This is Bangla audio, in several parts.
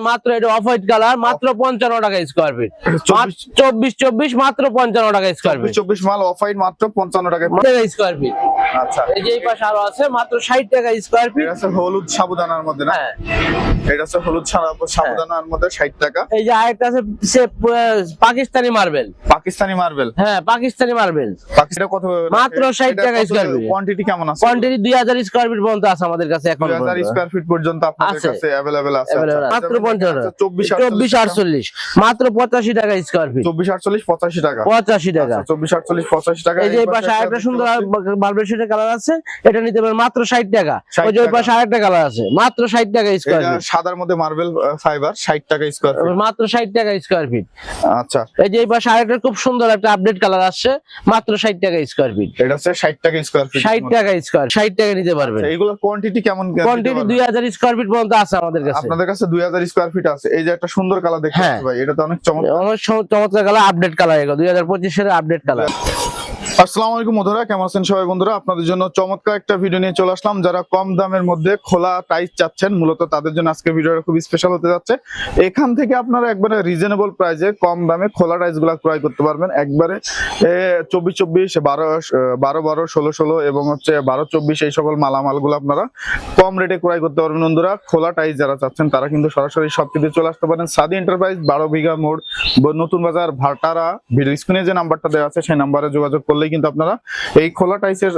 মাত্র এটা অফ হোয়াইট কালার মাত্র পঞ্চান্ন টাকা স্কোয়ার ফিট চব্বিশ- চব্বিশ মাত্র পঞ্চান্ন টাকা স্কোয়ার ফিট চব্বিশ মাল অফ হোয়াইট মাত্র পঞ্চান্ন টাকা টাকা স্কোয়ার ফিট আচ্ছা। এই যে এই পাশে আরও আছে মাত্র ষাট টাকা স্কোয়ার ফিট এটা আছে হলুদ সাবুদানার মধ্যে না? হ্যাঁ। এটা আছে হলুদ সাবুদানার মধ্যে ষাট টাকা। এই যে আরেকটা আছে পাকিস্তানি মার্বেল। পাকিস্তানি মার্বেল? হ্যাঁ পাকিস্তানি মার্বেল। পাকিস্তান কত মাত্র 60 টাকা square feet। কোয়ান্টিটি কেমন আছে? কোয়ান্টিটি দুই হাজার স্কোয়ার ফিট পর্যন্ত আছে আমাদের কাছে এখন দুই হাজার স্কোয়ার ফিট পর্যন্ত আপনাদের কাছে অ্যাভেলেবেল আছে। Available আচ্ছা। মাত্র পঞ্চান্ন আচ্ছা, চব্বিশ চব্বিশ আটচল্লিশ। মাত্র পঁচাশি টাকা স্কোয়ার ফিট চব্বিশ আটচল্লিশ পঁচাশি টাকা। পঁচাশি টাকা। আচ্ছা, চব্বিশ আটচল্লিশ পঁচাশি টাকা। এই যে পাশে পাশে আরেকটা সুন্দর মার্বেল শেডের কালার আছে এটা নিতে পারেন মাত্র ষাট টাকা। ওই যে পাশে আরেকটা কালার আছে মাত্র ষাট টাকা স্কোয়ার ফিট সাদার মধ্যে মার্বেল ফাইবার ষাট টাকা স্কোয়ার ফিট মাত্র ষাট টাকা স্কোয়ার ফিট আচ্ছা। এই যে এই পাশে আরেকটা খুব সুন্দর একটা আপডেট কালার আসছে মাত্র ষাট টাকা স্কোয়ার ফিট এটা হচ্ছে ষাট টাকা স্কোয়ার ফিট ষাট টাকা স্কোয়ার ষাট টাকা নিতে পারবেন। এইগুলোর কোয়ান্টিটি কেমন কোয়ান্টিটি দুই হাজার স্কোয়ার ফিট পর্যন্ত আছে আমাদের কাছে। আপনাদের কাছে দুই হাজার স্কোয়ার ফিট আছে। এই যে একটা সুন্দর কালার দেখতে হ্যাঁ। ভাই এটা তো অনেক চমৎকার। অনেক চমৎকার কালার আপডেট কালার এগুলো। দুই হাজার পঁচিশের আপডেট কালার। আসসালামু আলাইকুম বন্ধুরা, কেমন আছেন সবাই বন্ধুরা? আপনাদের জন্য চমৎকার একটা ভিডিও নিয়ে চলে আসলাম। যারা কম দামের মধ্যে খোলা টাইস চাচ্ছেন, মূলত তাদের জন্য আজকে ভিডিওটা খুব স্পেশাল হতে যাচ্ছে। এখান থেকে আপনারা একবারে রিজনেবল প্রাইসে কম দামে খোলা টাইসগুলা ক্রয় করতে পারবেন। একবারে চব্বিশ চব্বিশ, বারো বারো বারো, ষোলো ষোলো এবং হচ্ছে বারো, চব্বিশ এই সকল মালামালগুলো আপনারা কম রেটে ক্রয় করতে পারবেন বন্ধুরা। খোলা টাইস যারা চাচ্ছেন, তারা কিন্তু সরাসরি সবকিছু চলে আসতে পারেন। সাদি এন্টারপ্রাইজ বারো বিঘা মোড় নতুন বাজার, ভাটারা ভিডিও স্ক্রিনে যে নাম্বারটা দেওয়া আছে, সেই নাম্বারে যোগাযোগ করলেই কিন্তু আপনারা এই খোলা টাইসের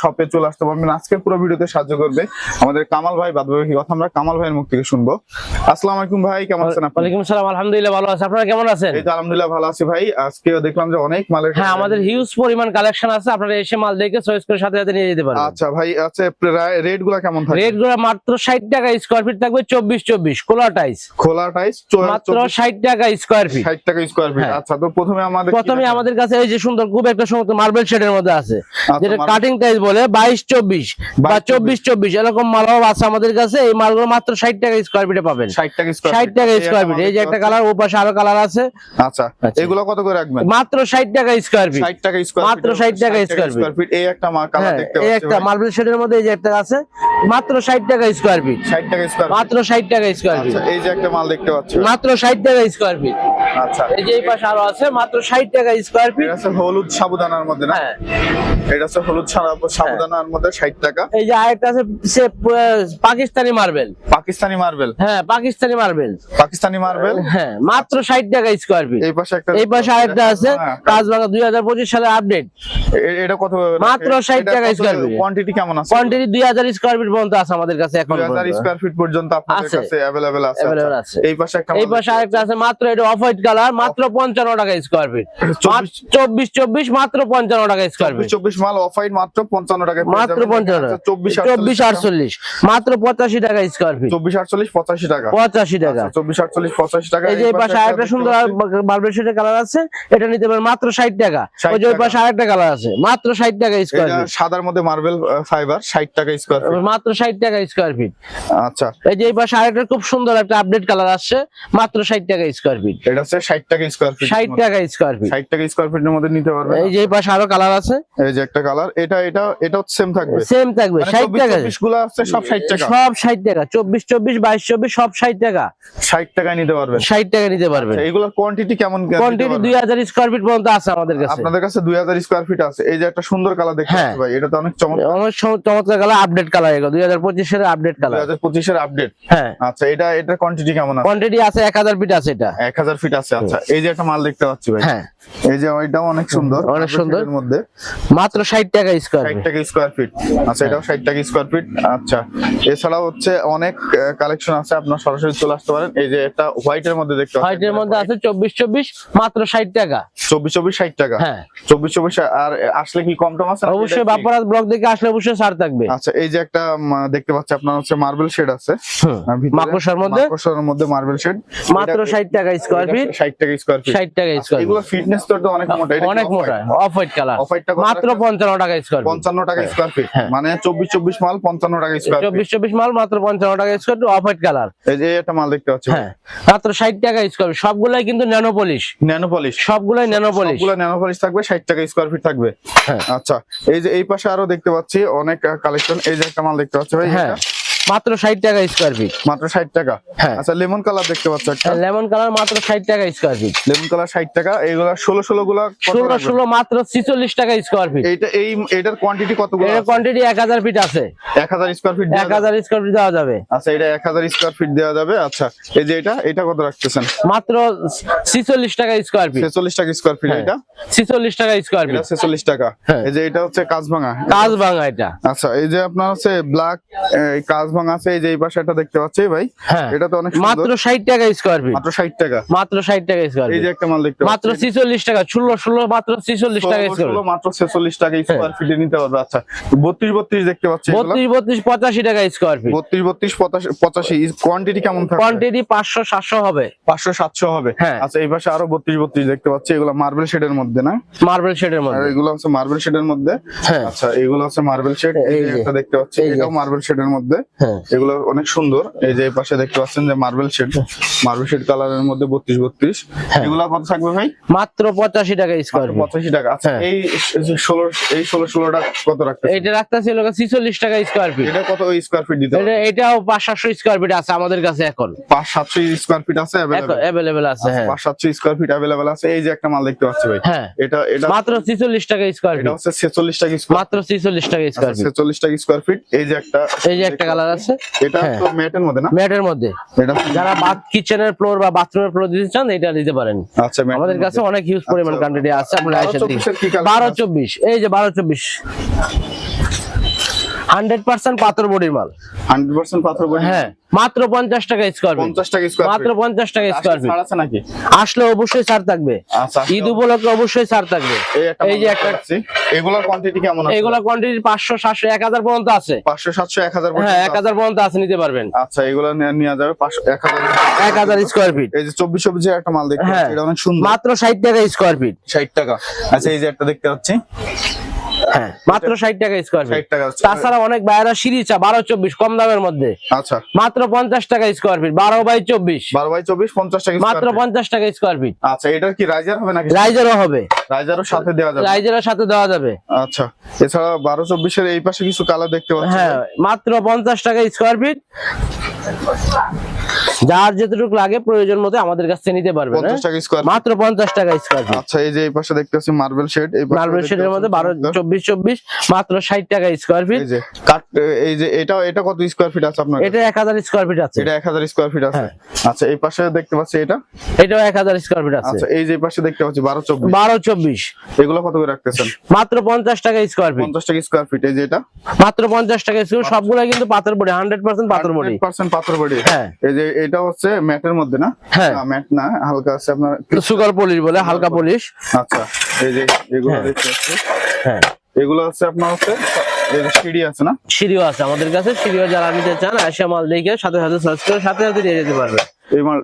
শপে চলে আসতে পারবেন। আজকে পুরো ভিডিওতে সাহায্য করবে আমাদের কামাল ভাই বাদ বাকি কথা আমরা কামাল ভাইয়ের মুখ থেকে শুনব। আসসালামু আলাইকুম ভাই কেমন আছেন আপনি? ওয়ালাইকুম আলহামদুলিল্লাহ ভালো আছে। আপনারা কেমন আছেন? এই তো আলহামদুলিল্লাহ ভালো আছি ভাই। আজকে দেখলাম যে অনেক মালের হ্যাঁ আমাদের হিউজ পরিমাণ কালেকশন আছে। আপনারা এসে মাল দেখে চয়েস করে সাথে সাথে নিয়ে যেতে পারবেন। আচ্ছা ভাই আচ্ছা রেটগুলা কেমন থাকে? রেটগুলো মাত্র ষাট টাকা স্কোয়ার ফিট থাকবে চব্বিশ চব্বিশ। কোলা টাইস খোলা টাইস মাত্র ষাট টাকা স্কোয়ার ফিট ষাট টাকা স্কোয়ার ফিট। আচ্ছা তো প্রথমে আমাদের প্রথমে আমাদের কাছে এই যে সুন্দর খুব একটা সুন্দর মার্বেল শেডের মধ্যে আছে। আচ্ছা, যেটা কাটিং টাইস বলে বাইশ চব্বিশ। বা চব্বিশ। চব্বিশ এরকম মালও আছে আমাদের কাছে এই মালগুলো মাত্র ষাট টাকা স্কোয়ার ফিটে পাবেন। ষাট টাকা স্কোয়ার ষাট টাকা স্কোয়ার ফিট এই যে একটা কালার ও পাশে আরও কালার আছে। আচ্ছা আচ্ছা। এগুলো কত করে রাখবেন? মাত্র ষাট টাকা স্কোয়ার ফিট ষাট টাকা স্কোয়ার মাত্র 60 টাকা feet। ফিট এই একটা কালার হ্যাঁ দেখতে এই একটা মার্বেল শেডের মধ্যে এই যে একটা আছে মাত্র ষাট টাকা স্কোয়ার ফিট ষাট টাকা স্কোয়ার মাত্র ষাট টাকা স্কোয়ার ফিট আচ্ছা এই যে একটা মাল দেখতে পাচ্ছি। মাত্র ষাট টাকা স্কোয়ার ফিট আচ্ছা। এই যে এই পাশে আরও আছে মাত্র ষাট টাকা স্কোয়ার ফিট এটা হলুদ সাবুদানার মধ্যে না? হ্যাঁ। এটা আছে হলুদ সাবুদানার মধ্যে ষাট টাকা। এই যে আরেকটা আছে পাকিস্তানি মার্বেল পাকিস্তানি মার্বেল হ্যাঁ পাকিস্তানি মার্বেল পাকিস্তানি মার্বেল হ্যাঁ মাত্র ষাট টাকা স্কোয়ার ফিট এই পাশে একটা এই পাশে আরেকটা আছে হ্যাঁ, কাজবাঙ্গা দুই হাজার পঁচিশ সালের আপডেট এটা কত মাত্র 60 টাকা square feet। কোয়ান্টিটি কেমন আছে? কোয়ান্টিটি দুই হাজার স্কোয়ার ফিট পর্যন্ত আছে আমাদের কাছে এখন হাজার স্কোয়ার ফিট পর্যন্ত আপনাদের কাছে আচ্ছা। আছে। এই পাশে একটা এই পাশে আরেকটা আছে মাত্র এটা অফ হোয়াইট কালার মাত্র পঞ্চান্ন টাকা স্কোয়ার ফিট চব্বিশ- চব্বিশ মাত্র পঞ্চান্ন টাকা স্কোয়ার ফিট চব্বিশ মাল অফ হোয়াইট মাত্র পঞ্চান্ন টাকা মাত্র পঞ্চান্ন টাকা। চব্বিশ চব্বিশ আটচল্লিশ। মাত্র পঁচাশি টাকা স্কোয়ার ফিট চব্বিশ আটচল্লিশ পঁচাশি টাকা। পঁচাশি টাকা। আচ্ছা, চব্বিশ আটচল্লিশ পঁচাশি টাকা। এই যে পাশে আরেকটা সুন্দর মার্বেল শেডের কালার আছে এটা নিতে পারেন মাত্র ষাট টাকা। ওই যে পাশে আরেকটা কালার আছে মাত্র ষাট টাকা স্কোয়ার ফিট সাদার মধ্যে মার্বেল ফাইবার ষাট টাকা স্কোয়ার ফিট মাত্র ষাট টাকা স্কোয়ার ফিট আচ্ছা। এই যে এই পাশে আরেকটা খুব সুন্দর একটা আপডেট কালার আসছে মাত্র ষাট টাকা স্কোয়ার ফিট এটা হচ্ছে ষাট টাকা স্কোয়ার ফিট ষাট টাকা স্কোয়ার ফিট ষাট টাকা স্কোয়ার ফিটের মধ্যে নিতে পারবেন। এই যে পাশে আরও কালার আছে। এই যে একটা কালার এটা এটা এটাও সেম থাকবে। সেম থাকবে ষাট টাকা। চব্বিশগুলো আছে সব ষাট টাকা। সব ষাট টাকা চব্বিশ চব্বিশ বাইশ চব্বিশ সব ষাট টাকা। ষাট টাকায় নিতে পারবেন। ষাট টাকা নিতে পারবেন। এগুলোর কোয়ান্টিটি কেমন কোয়ান্টিটি পারবেন? দুই ফিট পর্যন্ত আছে আমাদের কাছে। আপনাদের কাছে দুই হাজার স্কোয়ার ফিট আছে। এই যে একটা সুন্দর কালার দেখতে হ্যাঁ। পাচ্ছি ভাই এটা তো অনেক চমৎকার। অনেক চমৎকার কালার আপডেট কালার এগুলো। দুই হাজার পঁচিশ সালের আপডেট কালার হাজার পঁচিশের আপডেট হ্যাঁ। আচ্ছা এটা এটার কোয়ান্টিটি কেমন আছে? কোয়ান্টিটি আছে এক হাজার ফিট আছে এটা। এক হাজার ফিট আছে আচ্ছা আচ্ছা এই যে একটা মাল দেখতে পাচ্ছি ভাই। হ্যাঁ। এই যে ওইটাও অনেক সুন্দর অনেক সুন্দর। এর মধ্যে। মাত্র ষাট টাকা স্কোয়ার ষাট টাকা স্কোয়ার ফিট আচ্ছা এটাও ষাট টাকা স্কোয়ার ফিট আচ্ছা এছাড়াও হচ্ছে অনেক কালেকশন আছে আপনার সরাসরি চলে আসতে পারেন। এই যে একটা হোয়াইট এর মধ্যে দেখতে পাচ্ছেন। হোয়াইটের মধ্যে আছে চব্বিশ চব্বিশ মাত্র ষাট টাকা। চব্বিশ চব্বিশ ষাট টাকা। হ্যাঁ। চব্বিশ চব্বিশ আর আসলে কি কম টম আছে? অবশ্যই কি? ব্লক দেখে আসলে অবশ্যই ছাড় থাকবে। আচ্ছা এই যে একটা দেখতে পাচ্ছি আপনার হচ্ছে মার্বেল শেড আছে। মাকড়সার মধ্যে। মাকড়সার মধ্যে মার্বেল শেড মাত্র ষাট টাকা স্কোয়ার ফিট ষাট টাকা স্কোয়ার ফিট ষাট টাকা স্কোয়ার এগুলো ফিটনেস তো তো অনেক মোটা অনেক মোটা off white colour Off white মাত্র রাখা? পঞ্চান্ন টাকা স্কোয়ার ফিট টাকা স্কোয়ার ফিট হ্যাঁ। মানে চব্বিশ চব্বিশ মাল পঞ্চান্ন টাকা স্কোয়ার ফিট চব্বিশ চব্বিশ মাল মাত্র পঞ্চান্ন টাকা স্কোয়ার অফ হোয়াইট কালার এই যে একটা মাল দেখতে পাচ্ছি। হ্যাঁ। মাত্র ষাট টাকা স্কোয়ার সবগুলাই কিন্তু ন্যানো পলিশ ন্যানো পলিশ সবগুলাই ন্যানো পলিশ সবগুলো ন্যানো পলিশ থাকবে ষাট টাকা স্কোয়ার ফিট থাকবে। হ্যাঁ। আচ্ছা এই যে এই পাশে আরও দেখতে পাচ্ছি অনেক কালেকশন এই যে একটা মাল দেখতে পাচ্ছি ভাই হ্যাঁ। মাত্র ষাট টাকা স্কোয়ার ফিট মাত্র ষাট টাকা? হ্যাঁ। আচ্ছা লেমন কালার দেখতে পাচ্ছ একটা? লেমন কালার মাত্র ষাট টাকা স্কোয়ার ফিট লেমন কালার ষাট টাকা এইগুলা ষোলো ষোলো গুলা কত ষোলো রাখবেন? ষোলো মাত্র ছিচল্লিশ টাকা স্কোয়ার ফিট এইটা এই এটার কোয়ান্টিটি কতগুলো এর কোয়ান্টিটি এক হাজার ফিট আছে। এক হাজার স্কোয়ার ফিট এক হাজার স্কোয়ার ফিট দেওয়া যাবে। আচ্ছা এটা এক হাজার স্কোয়ার ফিট দেওয়া যাবে। আচ্ছা এই যে এটা এটা কত রাখতেছেন? মাত্র ছিচল্লিশ টাকা স্কোয়ার ফিট ছেচল্লিশ টাকা স্কোয়ার ফিট এটা? ছিচল্লিশ টাকা স্কোয়ার ফিট ছেচল্লিশ টাকা। হ্যাঁ। এই যে এটা হচ্ছে কাজভাঙা কাজ ভাঙা এটা। আচ্ছা এই যে আপনার হচ্ছে ব্ল্যাক কাজভাঙা আছে এই যে এই পাশে একটা দেখতে পাচ্ছি ভাই। হ্যাঁ। এটা তো অনেক মাত্র সুন্দর ষাট টাকা স্কোয়ার ফিট মাত্র ষাট টাকা। মাত্র ষাট টাকা স্কোয়ার এই যে একটা মাল দেখতে মাত্র পাচ্ছি। ছিচল্লিশ টাকা ষোলো ষোলো মাত্র ছিচল্লিশ টাকা ষোলো, স্কোয়ার মাত্র ছেচল্লিশ টাকা স্কোয়ার ফিটে নিতে পারবে। আচ্ছা বত্রিশ বত্রিশ দেখতে পাচ্ছি এগুলো। বত্রিশ বত্রিশ পঁচাশি টাকা স্কোয়ার ফিট বত্রিশ বত্রিশ পঁচাশি পঁচাশি কোয়ান্টিটি কেমন থাকবে? কোয়ান্টিটি পাঁচশো সাতশো হবে। পাঁচশো সাতশো হবে। হ্যাঁ। আচ্ছা এই পাশে আরও বত্রিশ বত্রিশ দেখতে পাচ্ছি। এগুলো মার্বেল শেডের মধ্যে না? মার্বেল শেডের মধ্যে। এগুলো হচ্ছে মার্বেল শেডের মধ্যে। হ্যাঁ। আচ্ছা এগুলো হচ্ছে মার্বেল শেড এই। একটা দেখতে পাচ্ছি এটাও মার্বেল শেডের মধ্যে। হ্যাঁ এগুলো অনেক সুন্দর। এই যে পাশে দেখতে পাচ্ছেন যে মার্বেল শেড মার্বেল শেড কালারের মধ্যে বত্রিশ বত্রিশ। হ্যাঁ। এগুলো কত থাকবে ভাই? মাত্র পঁচাশি টাকা স্কোয়ার পঁচাশি টাকা। আচ্ছা হ্যাঁ। এই ষোলো এই ষোলো ষোলোটা কত রাখতে এটা রাখতেছে লোক ছিচল্লিশ টাকা স্কোয়ার ফিট এটা কত স্কোয়ার ফিট দিতে এটাও পাঁচ সাতশো স্কোয়ার ফিট আছে আমাদের কাছে এখন। পাঁচ সাতশো স্কোয়ার ফিট আছে অ্যাভেলেবেল আছে হ্যাঁ। পাঁচ সাতশো স্কোয়ার ফিট অ্যাভেলেবেল আছে। এই যে একটা মাল দেখতে পাচ্ছি ভাই। হ্যাঁ। এটা এটা মাত্র ছিচল্লিশ টাকা স্কোয়ার ফিট এটা হচ্ছে ছেচল্লিশ টাকা স্কোয়ার মাত্র ছিচল্লিশ টাকা স্কোয়ার ফিট ছেচল্লিশ টাকা স্কোয়ার ফিট এই যে একটা এই যে একটা কালার আছে। এটা হ্যাঁ। তো ম্যাটের মধ্যে না? ম্যাটের মধ্যে। যারা বাথ কিচেনের ফ্লোর বা বাথরুমের ফ্লোর দিতে চান এটা দিতে পারেন। আচ্ছা আমাদের কাছে অনেক হিউজ পরিমাণ আচ্ছা। কোয়ান্টিটি আছে আপনারা এসে চব্বিশের কি colour বারো আছে? চব্বিশ এই যে বারো চব্বিশ। হান্ড্রেড পার্সেন্ট পাথর বডির মাল। হান্ড্রেড পার্সেন্ট পাথর বডি হ্যাঁ মাত্র পঞ্চাশ টাকা স্কোয়ার পঞ্চাশ টাকা স্কোয়ার মাত্র পঞ্চাশ টাকা স্কোয়ার ফিট আছে নাকি? আসলে অবশ্যই ছাড় থাকবে। আচ্ছা ঈদ উপলক্ষে অবশ্যই ছাড় থাকবে। এই যে একটা। এগুলোর কোয়ান্টিটি কেমন আছে? এগুলা কোয়ান্টিটি পাঁচশো সাতশো এক হাজার পর্যন্ত আছে। পাঁচশো সাতশো এক হাজার হ্যাঁ এক হাজার পর্যন্ত আছে নিতে পারবেন। আচ্ছা এগুলো নেওয়া- নেওয়া যাবে পাঁচশো এক হাজার এক হাজার স্কোয়ার ফিট এই যে চব্বিশ চব্বিশ একটা মাল দেখতে হ্যাঁ। এটা অনেক সুন্দর। মাত্র ষাট টাকা স্কোয়ার ফিট ষাট টাকা। আচ্ছা এই যে একটা দেখতে পাচ্ছি। হ্যাঁ মাত্র ষাট টাকা স্কোয়ার ফিট তাছাড়া অনেক বাইরা সিঁড়ি চা বারো চব্বিশ কম দামের মধ্যে। আচ্ছা। মাত্র পঞ্চাশ টাকা স্কোয়ার ফিট বারো বাই চব্বিশ। বারো বাই চব্বিশ পঞ্চাশ টাকা মাত্র পঞ্চাশ টাকা স্কোয়ার ফিট আচ্ছা এটার কি রাইজার হবে নাকি? রাইজারও হবে। রাইজারও সাথে দেওয়া যাবে। রাইজারের সাথে দেওয়া যাবে। আচ্ছা এছাড়া বারো চব্বিশের এই পাশে কিছু কালার দেখতে পাচ্ছি। হ্যাঁ মাত্র পঞ্চাশ টাকা স্কোয়ার ফিট যার যেটুকু লাগে প্রয়োজন মতো আমাদের কাছ নিতে? টাকা স্কোয়ার মাত্র পঞ্চাশ টাকা স্কোয়ার আচ্ছা এই যে এই পাশে দেখতে পাচ্ছি মার্বেল শেড এই পাশে মার্বেল দেখতে শেডের মধ্যে পাচ্ছি বারো চমৎকার। চব্বিশ চব্বিশ মাত্র ষাট টাকা স্কোয়ার ফিট এই যে কাট এই যে এটা এটা কত স্কোয়ার ফিট আছে আপনার এটা স্কোয়ার ফিট আছে। এটা স্কোয়ার ফিট আছে। হ্যাঁ। আচ্ছা এই পাশে দেখতে পাচ্ছি এটা? এটাও এক হাজার স্কোয়ার ফিট আছে। আচ্ছা এই যে পাশে দেখতে পাচ্ছি বারো চব্বিশ। বারো চব্বিশ। এগুলো কত করে রাখতেছেন? মাত্র পঞ্চাশ টাকা স্কোয়ার ফিট পঞ্চাশ টাকা স্কোয়ার ফিট এই যে এটা? মাত্র পঞ্চাশ টাকা স্কোয়ার সবগুলা কিন্তু পাথর বডি হান্ড্রেড পার্সেন্ট পাথর বডি। পার্সেন্ট পাথর বডি। হ্যাঁ। এই যে এটা হচ্ছে ম্যাটের মধ্যে না? হ্যাঁ। ম্যাট না হালকা আছে আপনার সুগার পলিশ বলে হালকা পলিশ। আচ্ছা এই যে এগুলো হ্যাঁ। দেখতে হ্যাঁ। এগুলো হচ্ছে আপনার হচ্ছে সিঁড়ি আছে না? সিঁড়িও আছে আমাদের কাছে সিঁড়িও যারা নিতে চান আসে মাল দেখে সাথে সাথে সার্চ করে সাথে সাথে দিয়ে যেতে পারবে।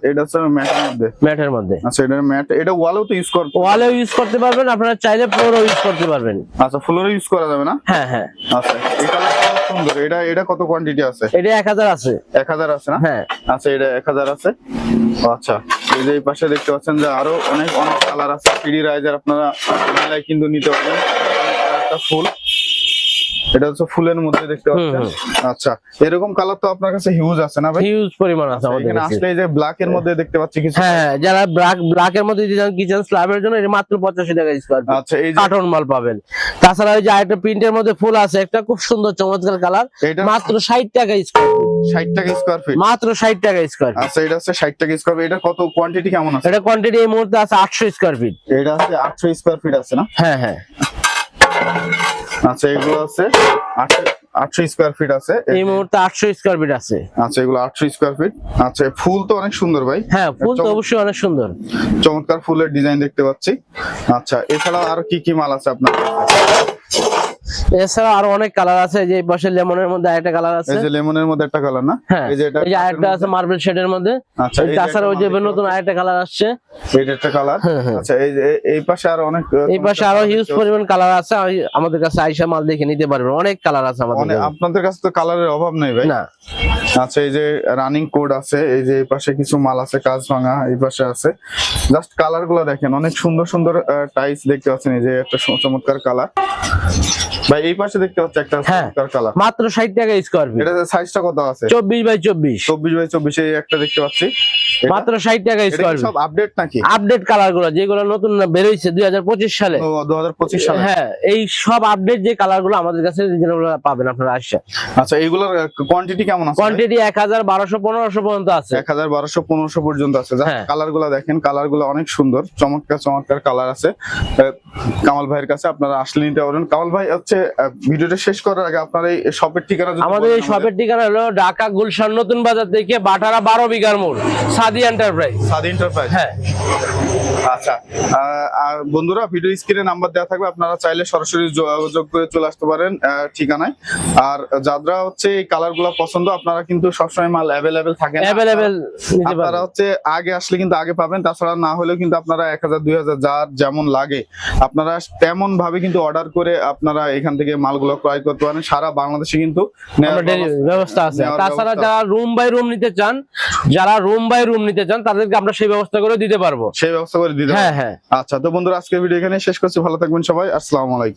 এটা ম্যাটের মধ্যে? ম্যাটের মধ্যে। আচ্ছা এটা ম্যাট এটা ওয়ালেও তো ইউজ ওয়ালেও ইউজ করতে পারবেন আপনারা চাইলে ফ্লোরও ইউজ করতে পারবেন। আচ্ছা ফ্লোরে ইউজ করা যাবে না? হ্যাঁ হ্যাঁ। আচ্ছা সুন্দর। এটা এটা কত কোয়ান্টিটি আছে? এটা এক হাজার আছে। এক হাজার আছে না? হ্যাঁ। আচ্ছা এটা এক হাজার আছে। ও, আচ্ছা। এই যে এই পাশে দেখতে পাচ্ছেন যে আরও অনেক অনেক কালার আছে। ফ্রি রাইজার আপনারা মেলায় কিন্তু নিতে পারবেন। একটা ফুল এটা হচ্ছে ফুলের মধ্যে দেখতে পাচ্ছেন। আচ্ছা এরকম কালার তো আপনার কাছে হিউজ আছে না ভাই? হিউজ পরিমাণ আছে আমাদের এখানে আসলে এই যে ব্ল্যাক এর মধ্যে দেখতে পাচ্ছি কিছু হ্যাঁ যারা ব্ল্যাক ব্ল্যাকের মধ্যে কিচেন স্ল্যাবের জন্য এটা মাত্র পঁচাশি টাকা স্কোয়ার আচ্ছা এই যে কার্টন মাল পাবেন। তাছাড়া ওই যে আরেকটা প্রিন্টের মধ্যে ফুল আছে একটা খুব সুন্দর চমৎকার কালার মাত্র ষাট টাকা স্কোয়ার ষাট টাকা স্কোয়ার ফিট মাত্র ষাট টাকা স্কোয়ার আচ্ছা এটা হচ্ছে ষাট টাকা স্কোয়ার ফিট এটা কত কোয়ান্টিটি কেমন আছে? এটা কোয়ান্টিটি এই মুহূর্তে আছে আটশো স্কোয়ার ফিট এটা আছে আটশো স্কোয়ার ফিট আছে না? হ্যাঁ হ্যাঁ। আচ্ছা এগুলো আছে। আটশো স্কোয়ার ফিট আছে। এই মুহূর্তে আটশো স্কোয়ার ফিট আছে। আচ্ছা এগুলো আটশো স্কোয়ার ফিট আচ্ছা ফুল তো অনেক সুন্দর ভাই। হ্যাঁ ফুল তো অবশ্যই অনেক সুন্দর। চমৎকার ফুলের ডিজাইন দেখতে পাচ্ছি। আচ্ছা এছাড়া আর কি কি মাল আছে আপনার? এছাড়া আরও অনেক কালার আছে যে পাশে লেমনের মধ্যে আরেকটা কালার আছে। এই যে লেমনের মধ্যে একটা কালার না? হ্যাঁ এই যে এটা এই যে আরেকটা আছে মার্বেল শেডের মধ্যে। আচ্ছা তাছাড়া ওই যে নতুন আরেকটা কালার আসছে। এইটা একটা কালার হ্যাঁ, হ্যাঁ। আচ্ছা এই যে এই- পাশে আরও অনেক এই পাশে আরও হিউজ পরিমাণ কালার আছে আমাদের কাছে আইসা মাল দেখে নিতে পারবেন অনেক কালার আছে আমাদের আপনাদের কাছে তো কালারের অভাব নেই ভাই। না। আচ্ছা এই যে রানিং কোড আছে এই যে এই পাশে কিছু মাল আছে কাজ ভাঙা এই পাশে আছে। জাস্ট কালারগুলো দেখেন অনেক সুন্দর সুন্দর টাইলস দেখতে পাচ্ছেন এই যে একটা চমৎকার কালার ভাই এই পাশে দেখতে পাচ্ছি একটা হ্যাঁ। চমৎকার কালার মাত্র ষাট টাকা স্কোয়ার ফিট এটা সাইজটা কত আছে? চব্বিশ বাই চব্বিশ। চব্বিশ বাই চব্বিশ এই একটা দেখতে পাচ্ছি। মাত্র ষাট টাকা এটা ফিট সব আপডেট নাকি? আপডেট কালারগুলো যেগুলো নতুন বেরোইছে দুই হাজার পঁচিশ সালে। দু হাজার পঁচিশ সালে। হ্যাঁ এই সব আপডেট যে কালারগুলো আমাদের কাছে রিজনেবল পাবেন আপনারা আসছে আচ্ছা এইগুলোর কোয়ান্টিটি কেমন আছে কোয়ান্টিটি এক হাজার বারোশো পনেরোশো পর্যন্ত আছে। এক হাজার বারোশো পনেরোশো পর্যন্ত আছে। হ্যাঁ। কালারগুলা দেখেন কালারগুলো অনেক সুন্দর। চমৎকার চমৎকার কালার আছে। কামাল ভাইয়ের কাছে আপনারা আসলে নিতে পারেন কামাল ভাই হচ্ছে ভিডিওটা শেষ করার আগে আপনার এই শপের ঠিকানা আমাদের এই শপের ঠিকানা হলো ঢাকা গুলশান নতুন বাজার থেকে বাটারা বারো বিঘার মোড় সাদি এন্টারপ্রাইজ সাদি এন্টারপ্রাইজ হ্যাঁ। আচ্ছা আর বন্ধুরা ভিডিও স্ক্রিনে নাম্বার দেওয়া থাকবে আপনারা চাইলে সরাসরি যোগাযোগ করে চলে আসতে পারেন ঠিকানায়। আর যারা হচ্ছে এই কালারগুলো পছন্দ আপনারা কিন্তু সবসময় মাল অ্যাভেলেবেল থাকে অ্যাভেলেবেল আপনারা হচ্ছে আগে আসলে কিন্তু আগে পাবেন তাছাড়া না হলেও কিন্তু আপনারা এক হাজার দুই হাজার যার যেমন লাগে আপনারা তেমন ভাবে কিন্তু অর্ডার করে আপনারা এখান থেকে মালগুলো ক্রয় করতে পারেন। সারা বাংলাদেশে কিন্তু ব্যবস্থা- আছে। তাছাড়া যারা রুম বাই রুম নিতে চান যারা রুম বাই রুম নিতে চান তাদেরকে আমরা সেই ব্যবস্থা করে দিতে পারব। সেই ব্যবস্থা করে দিতে হ্যাঁ হ্যাঁ। আচ্ছা তো বন্ধুরা আজকে ভিডিও এখানে শেষ করছি। ভালো থাকবেন সবাই। আসসালামু আলাইকুম।